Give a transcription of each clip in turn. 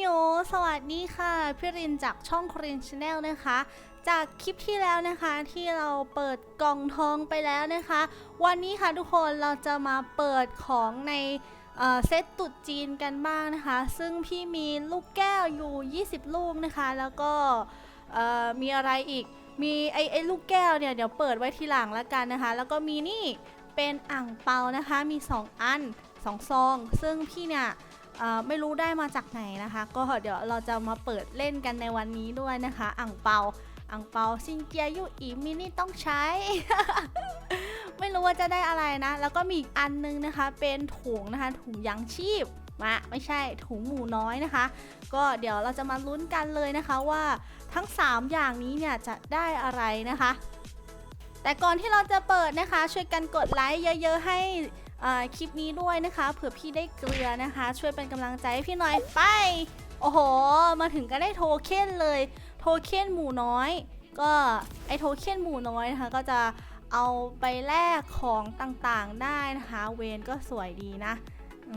โย สวัสดีค่ะ พี่รินจากช่องครินชาแนลนะคะ จากคลิปที่แล้วนะคะที่เราเปิดกล่องทองไปแล้วนะคะ วันนี้ค่ะทุกคนเราจะมาเปิดของในเซตตุดจีนกันบ้างนะคะ ซึ่งพี่มีลูกแก้วอยู่ 20 ลูกนะคะ แล้วก็มีอะไรอีก มีไอ้ไอ้ลูกแก้วเนี่ยเดี๋ยวเปิดไว้ทีหลังแล้วกันนะคะ แล้วก็มีนี่เป็นอ่างเปานะคะ มี 2 อัน 2 ซอง ซึ่งพี่เนี่ย ไม่รู้ได้มาจากไหนนะคะ ก็เดี๋ยวเราจะมาเปิดเล่นกันในวันนี้ด้วยนะคะอ่างเปาอ่างเปาซินเจียยุอีมินี่ต้องใช้ ไม่รู้ว่าจะได้อะไรนะ แล้วก็มีอีกอันนึงนะคะ เป็นถุงนะคะ ถุงยังชีพมาไม่ใช่ถุงหมูน้อยนะคะ ก็เดี๋ยวเราจะมาลุ้นกันเลยนะคะว่าทั้ง 3 อย่างนี้เนี่ยจะได้อะไรนะคะ แต่ก่อนที่เราจะเปิดนะคะ ช่วยกันกดไลค์เยอะ ๆ ให้ คลิปนี้ด้วยนะคะ เผื่อพี่ได้เกลือนะคะ ช่วยเป็นกำลังใจให้พี่หน่อยไป โอ้โห มาถึงก็ได้โทเค็นเลย โทเค็นหมูน้อย ก็ไอโทเค็นหมูน้อยนะคะ ก็จะเอาไปแลกของต่างๆได้นะคะ เวนก็สวยดีนะอื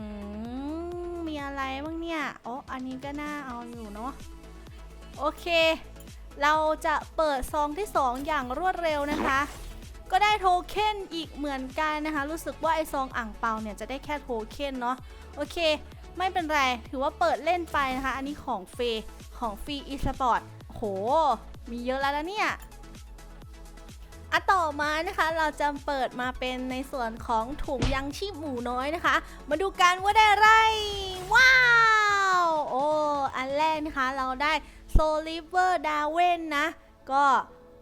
มมีอะไรบ้างเนี่ยอ้อันนี้ก็น่าเอาอยู่เนาะโอเค เราจะเปิดซองที่ 2 อย่างรวดเร็วนะคะ ก็ได้โทเค็นอีกเหมือนกันนะคะ รู้สึกว่าไอซองอ่างเปาเนี่ยจะได้แค่โทเค็นเนาะโอเค ไม่เป็นไร ถือว่าเปิดเล่นไปนะคะ อันนี้ของเฟย์ของฟรีอีสปอร์ตโห มีเยอะแล้วนะเนี่ยอะต่อมานะคะเราจะเปิดมาเป็นในส่วนของถุงยังชีพหมูน้อยนะคะ มาดูกันว่าได้อะไร ว้าว โอ้อันแรกนะคะเราได้โซลิเวอร์ดาเวนนะ ก็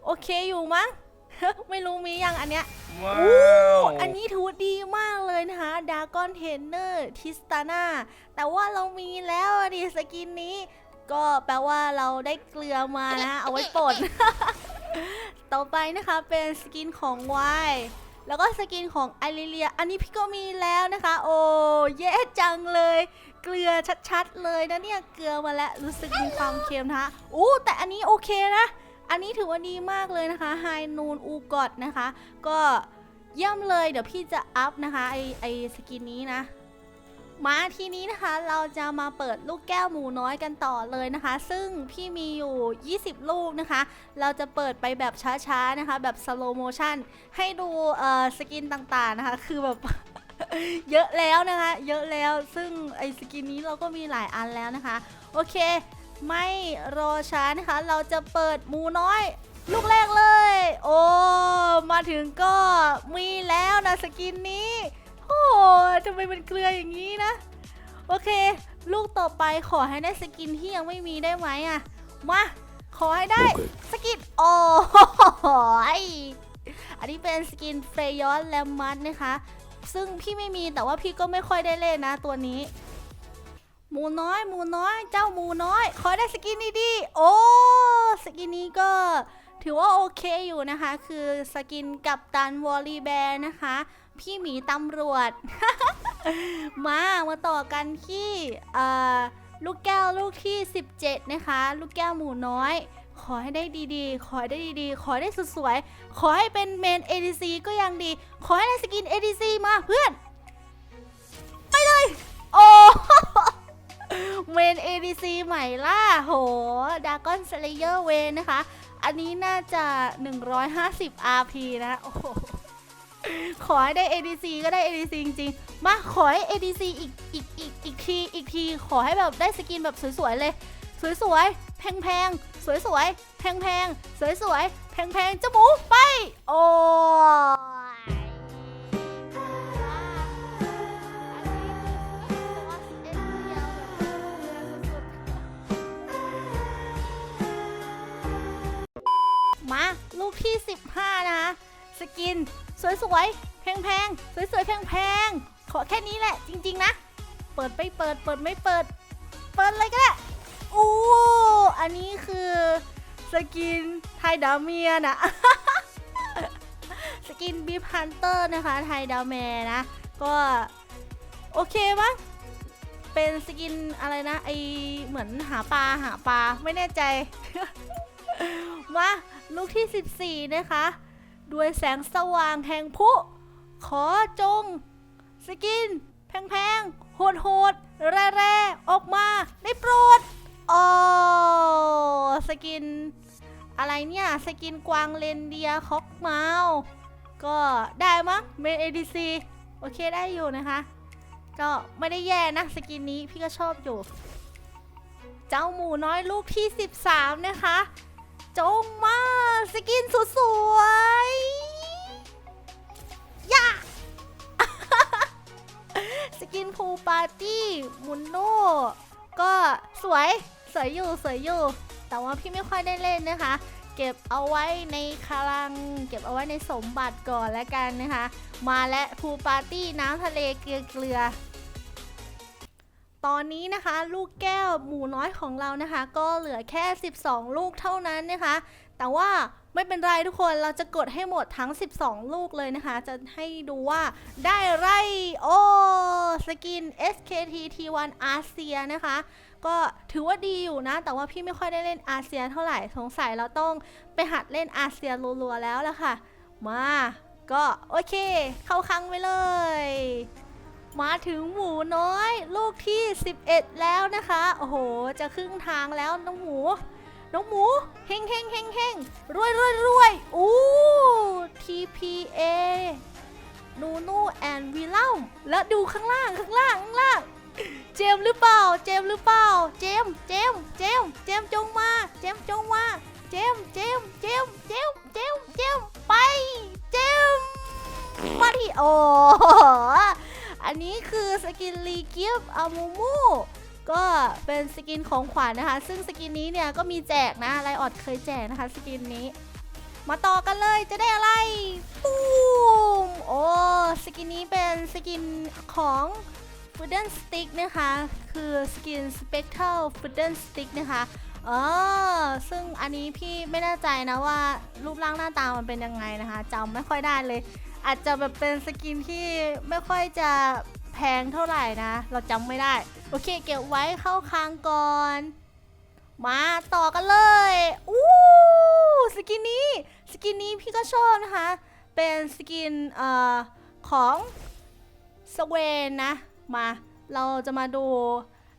โอเคอยู่มั้ง ไม่รู้มียังอันเนี้ยว้าโอ้วอันนี้ถือว่าดีมากเลยนะคะดากอนเทนเนอร์ทิสตาน่าแต่ว่าเรามีแล้วอะดิสกินนี้ ก็แปลว่าเราได้เกลือมานะเอาไว้ป่น ต่อไปนะคะเป็นสกินของวายแล้วก็สกินของไอริเลีย อันนี้พี่ก็มีแล้วนะคะ โอ้เย่จังเลย เกลือชัดๆเลยนะเนี่ยเกลือมาแล้วรู้สึกมีความเค็มนะคะอู้แต่อันนี้โอเคนะ อันนี้ถือว่าดีมากเลยนะคะไฮนูนอูกอดนะคะ ก็เยี่ยมเลยเดี๋ยวพี่จะอัพนะคะไอไอสกินนี้นะมาทีนี้นะคะเราจะมาเปิดลูกแก้วหมูน้อยกันต่อเลยนะคะ ซึ่งพี่มีอยู่ 20 ลูกนะคะ เราจะเปิดไปแบบช้าๆนะคะ แบบสโลโมชันให้ดูเอ่อสกินต่างๆนะคะ คือแบบ เยอะแล้วนะคะ เยอะแล้วซึ่งไอสกินนี้เราก็มีหลายอันแล้วนะคะ โอเค ไม่รอช้านะคะ เราจะเปิดหมูน้อย ลูกแรกเลย โอ้ มาถึงก็มีแล้วนะสกินนี้ โอ้ทำไมมันเกลืออย่างนี้นะ โอเค ลูกต่อไปขอให้ได้สกินที่ยังไม่มีได้ไหมอะมา ขอให้ได้ สกิน โอ้โหยอันนี้เป็นสกินเฟยอนแลมมัสนะคะ ซึ่งพี่ไม่มีแต่ว่าพี่ก็ไม่ค่อยได้เล่นนะตัวนี้ หมูน้อยหมูน้อย เจ้าหมูน้อย ขอได้สกินนี้ดีโอ้สกินนี้ก็ถือว่าโอเคอยู่นะคะ คือสกินกับตันวอลลีแบร์นะคะ พี่หมีตำรวจ มามาต่อกันที่ลูกแก้วลูกที่ 17 นะคะ ลูกแก้วหมูน้อย ขอให้ได้ดีๆ ขอให้ได้ดีๆ ขอให้ได้สวยๆ ขอให้เป็นเมน ADC ก็ยังดี ขอให้ได้สกิน ADC มาเพื่อน ไปเลย เมน ADC ใหม่ล่ะโหดากอนสเลเยอร์เวนนะคะ อันนี้น่าจะ 150 RP นะ โอ้โห ขอให้ได้ ADC ก็ได้ ADC จริงๆ มาขอให้ ADC อีกอีกอีกอีกทีอีกที ขอให้แบบได้สกินแบบสวยๆเลย สวยๆ แพงๆ สวยๆ แพงๆ สวยๆ แพงๆจมูกไป โอ้ ลูกที่ 15 นะคะ สกิน สวยๆ แพงๆ สวยๆ แพงๆ ขอแค่นี้แหละ จริงๆ นะ เปิดไม่เปิด เปิดไม่เปิด เปิดเลยก็ได้อู้อันนี้คือสกินไทยดาวเมียนะ สกินบีพันเตอร์นะคะ ไทยดาวแมนะ ก็โอเคมั้งเป็นสกินอะไรนะไอเหมือนหาปลาหาปลาไม่แน่ใจ มา ลูกที่ 14 นะคะ ด้วยแสงสว่างแห่งพุขอจง สกิน แพงๆ โหดๆแร่ๆออกมาได้โปรดโอ้สกิน อะไรเนี่ย สกินกวางเลนเดียร์คอกเมาส์ก็ได้มั้งเมน ADC โอเคได้อยู่นะคะ ก็ไม่ได้แย่นะสกินนี้พี่ก็ชอบอยู่ เจ้าหมูน้อยลูกที่ 13 นะคะ จงมาสกินสวยๆย่าสกินพูปาร์ตี้มุนโนก็สวยสวยอยู่สวยอยู่ แต่ว่าพี่ไม่ค่อยได้เล่นนะคะ เก็บเอาไว้ในคลัง เก็บเอาไว้ในสมบัติก่อนแล้วกันนะคะ มาและพูปาร์ตี้น้ำทะเลเกลือเกลือ ตอนนี้นะคะลูกแก้วหมูน้อยของเรานะคะ ก็เหลือแค่ 12 ลูกเท่านั้นนะคะ แต่ว่าไม่เป็นไรทุกคนเราจะกดให้หมดทั้ง 12 ลูกเลยนะคะ จะให้ดูว่าได้ไรโอสกิน SKT T1 อาเซียนะคะ ก็ถือว่าดีอยู่นะ แต่ว่าพี่ไม่ค่อยได้เล่นอาเซียเท่าไหร่สงสัยเราต้องไปหัดเล่นอาเซียรัวๆแล้วละค่ะ มา ก็โอเค เข้าคังไปเลย มาถึงหมูน้อย ลูกที่ 11 แล้วนะคะ โอ้โห จะครึ่งทางแล้วน้องหมู น้องหมูเฮงเฮงเฮงเฮงรวยรวยรวยอู้ TPA นูนูแอนวิลัมแล้วดูข้างล่างข้างล่างข้างล่าง เจมหรือเปล่า เจมหรือเปล่า เจม เจม เจม เจมจงมา เจมจงมา เจม เจม เจม เจม เจม เจม ไป เจมมาที่โอ้ อันนี้คือสกินรีกิฟอามูมูก็เป็นสกินของขวัญนะคะ ซึ่งสกินนี้เนี่ยก็มีแจกนะไลออดเคยแจกนะคะสกินนี้ มาต่อกันเลยจะได้อะไรปูมโอ้สกินนี้เป็นสกินของ f o o d e n Stick นะคะ คือสกิน Spectral f o o d e n Stick นะคะเออซึ่งอันนี้พี่ไม่แน่ใจนะว่ารูปร่างหน้าตามันเป็นยังไงนะคะจำไม่ค่อยได้เลย อาจจะแบบเป็นสกินที่ไม่ค่อยจะแพงเท่าไหร่นะ เราจำไม่ได้ โอเค เก็บไว้เข้าคางก่อน มาต่อกันเลยอู้สกินนี้ สกินนี้พี่ก็ชอบนะคะ เป็นสกินเอ่อของสเวนนะ มาเราจะมาดู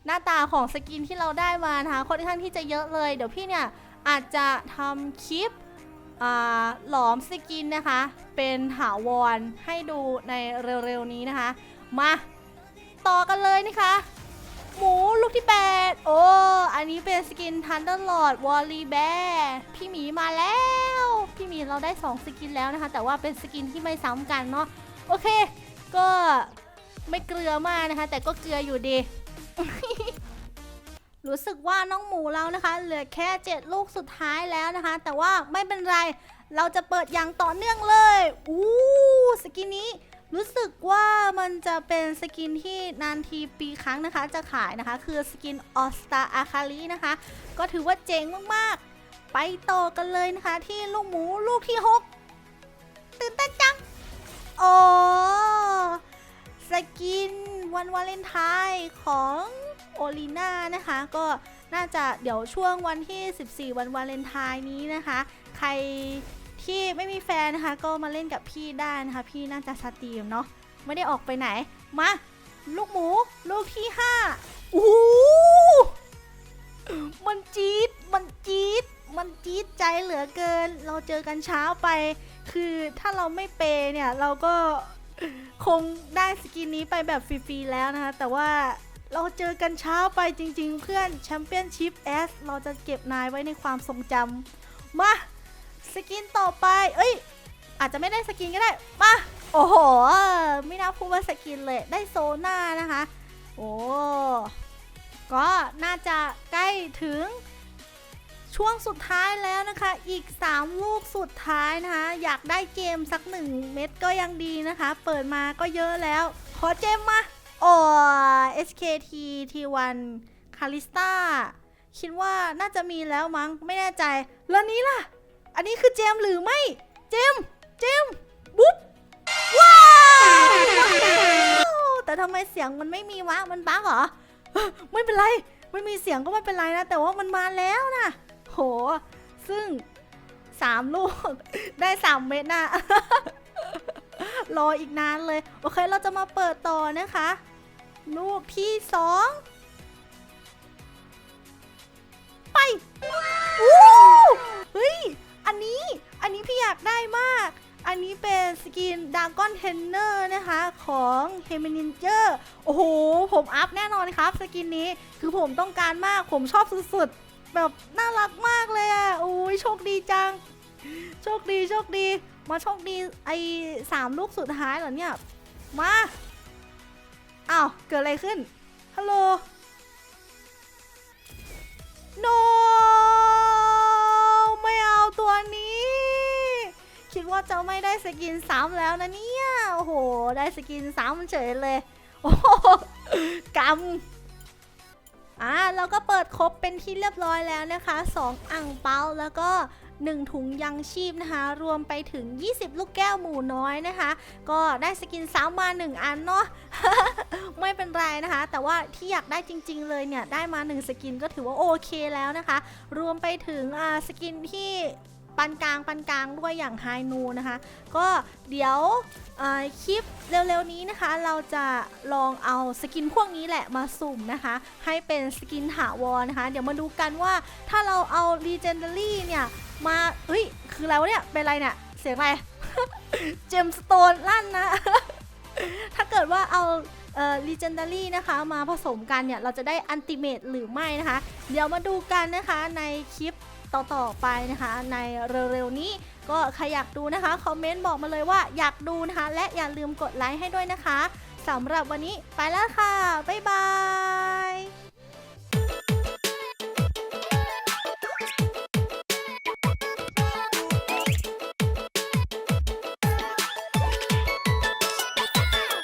หน้าตาของสกินที่เราได้มานะคะค่อนข้างที่จะเยอะเลย เดี๋ยวพี่เนี่ยอาจจะทำคลิป หลอมสกินนะคะ เป็นถาวรให้ดูในเร็วๆนี้นะคะ มาต่อกันเลยนะคะ หมูลูกที่ 8 โอ้ อันนี้เป็นสกินทันเดอร์ลอดวอลลีแบร์พี่หมีมาแล้ว พี่หมีเราได้ 2 สกินแล้วนะคะ แต่ว่าเป็นสกินที่ไม่ซ้ำกันเนาะโอเค ก็ไม่เกลือมากนะคะ แต่ก็เกลืออยู่ดี รู้สึกว่าน้องหมูเรานะคะ เหลือแค่7ลูกสุดท้ายแล้วนะคะ แต่ว่าไม่เป็นไร เราจะเปิดอย่างต่อเนื่องเลย อู้สกินนี้รู้สึกว่ามันจะเป็นสกินที่นานทีปีครั้งนะคะ จะขายนะคะ คือสกินออสตาอาคาลีนะคะ ก็ถือว่าเจ๋งมากๆ ไปต่อกันเลยนะคะ ที่ลูกหมูลูกที่ 6 ตื่นเต้นจัง โอ้สกินวันวาเลนไทน์ของ โอลิน่านะคะ ก็น่าจะเดี๋ยวช่วงวันที่ 14 วันวาเลนไทน์นี้นะคะ ใครที่ไม่มีแฟนนะคะ ก็มาเล่นกับพี่ได้นะคะ พี่น่าจะสตรีมเนาะไม่ได้ออกไปไหน มา ลูกหมู ลูกที่5โอ้โหมันจี๊ดมันจี๊ดมันจี๊ดใจเหลือเกิน เราเจอกันเช้าไป คือถ้าเราไม่เปย์เนี่ย เราก็คงได้สกินนี้ไปแบบฟรีๆแล้วนะคะ แต่ว่า เราเจอกันเช้าไปจริงๆ เพื่อนแชมเปี้ยนชิพ S เราจะเก็บนายไว้ในความทรงจำมา สกินต่อไป เอ้ย อาจจะไม่ได้สกินก็ได้ มา โอ้โห ไม่น่าพูดว่าสกินเลย ได้โซน่านะคะ โอ้ ก็น่าจะใกล้ถึงช่วงสุดท้ายแล้วนะคะ อีก 3 ลูกสุดท้ายนะคะ อยากได้เกมสัก 1 เม็ดก็ยังดีนะคะ เปิดมาก็เยอะแล้ว ขอเจมมา โอ้ SKT T1 คาริสตาคิดว่าน่าจะมีแล้วมั้งไม่แน่ใจ แล้วนี้ล่ะ อันนี้คือเจมหรือไม่ เจม เจม บุ๊บว้าวแต่ทำไมเสียงมันไม่มีวะ มันบั๊กเหรอ ไม่เป็นไร ไม่มีเสียงก็ไม่เป็นไรนะ แต่ว่ามันมาแล้วนะโห ซึ่ง3ลูก ได้3เม็ดนะรออีกนานเลย โอเคเราจะมาเปิดต่อนะคะ ลูกที่สองไปอู้เฮ้ย อันนี้ อันนี้พี่อยากได้มาก อันนี้เป็นสกินดากอนเทนเนอร์นะคะของเฮมินินเจอร์โอ้โห ผมอัพแน่นอนครับ สกินนี้คือผมต้องการมาก ผมชอบสุดๆ แบบน่ารักมากเลยอะอ้ยโชคดีจัง โชคดีโชคดี มาโชคดีไอ้สามลูกสุดท้ายเหรอเนี่ย มาาวเกิดอะไรขึ้น ฮัลโหล no ไม่เอาตัวนี้ คิดว่าจะไม่ได้สกินซ้ำแล้วนะเนี่ย โอ้โห ได้สกินซ้ำเฉยเลย โอ้โหกำอ่าเราก็เปิดครบเป็นที่เรียบร้อยแล้วนะคะ 2 อ่างเปาแล้วก็ 1 ถุงยังชีพนะคะ รวมไปถึง 20 ลูกแก้วหมูน้อยนะคะ ก็ได้สกินสาวมา 1 อันเนาะไม่เป็นไรนะคะ แต่ว่าที่อยากได้จริง ๆ เลยเนี่ย ได้มา 1 สกินก็ถือว่าโอเคแล้วนะคะ รวมไปถึงอ่าสกินที่ ปานกลางปานกลางด้วยอย่างไฮนูนะคะ ก็เดี๋ยวคลิปเร็วๆนี้นะคะ เราจะลองเอาสกินพวกนี้แหละมาสุ่มนะคะ ให้เป็นสกินถาวรนะคะ เดี๋ยวมาดูกันว่าถ้าเราเอา Legendary เนี่ยมาเฮ้ย คืออะไรวะเนี่ย เป็นอะไรเนี่ย เสียงอะไร เจมสโตนลั่นนะ ถ้าเกิดว่าเอาเอ่อ legendary นะคะ มาผสมกันเนี่ย เราจะได้อันติเมตหรือไม่นะคะ เดี๋ยวมาดูกันนะคะในคลิป ต่อๆไปนะคะ ในเร็วๆนี้ก็ใครอยากดูนะคะคอมเมนต์บอกมาเลยว่าอยากดูนะคะ และอย่าลืมกดไลค์ให้ด้วยนะคะสำหรับวันนี้ไปแล้วค่ะ บ๊ายบาย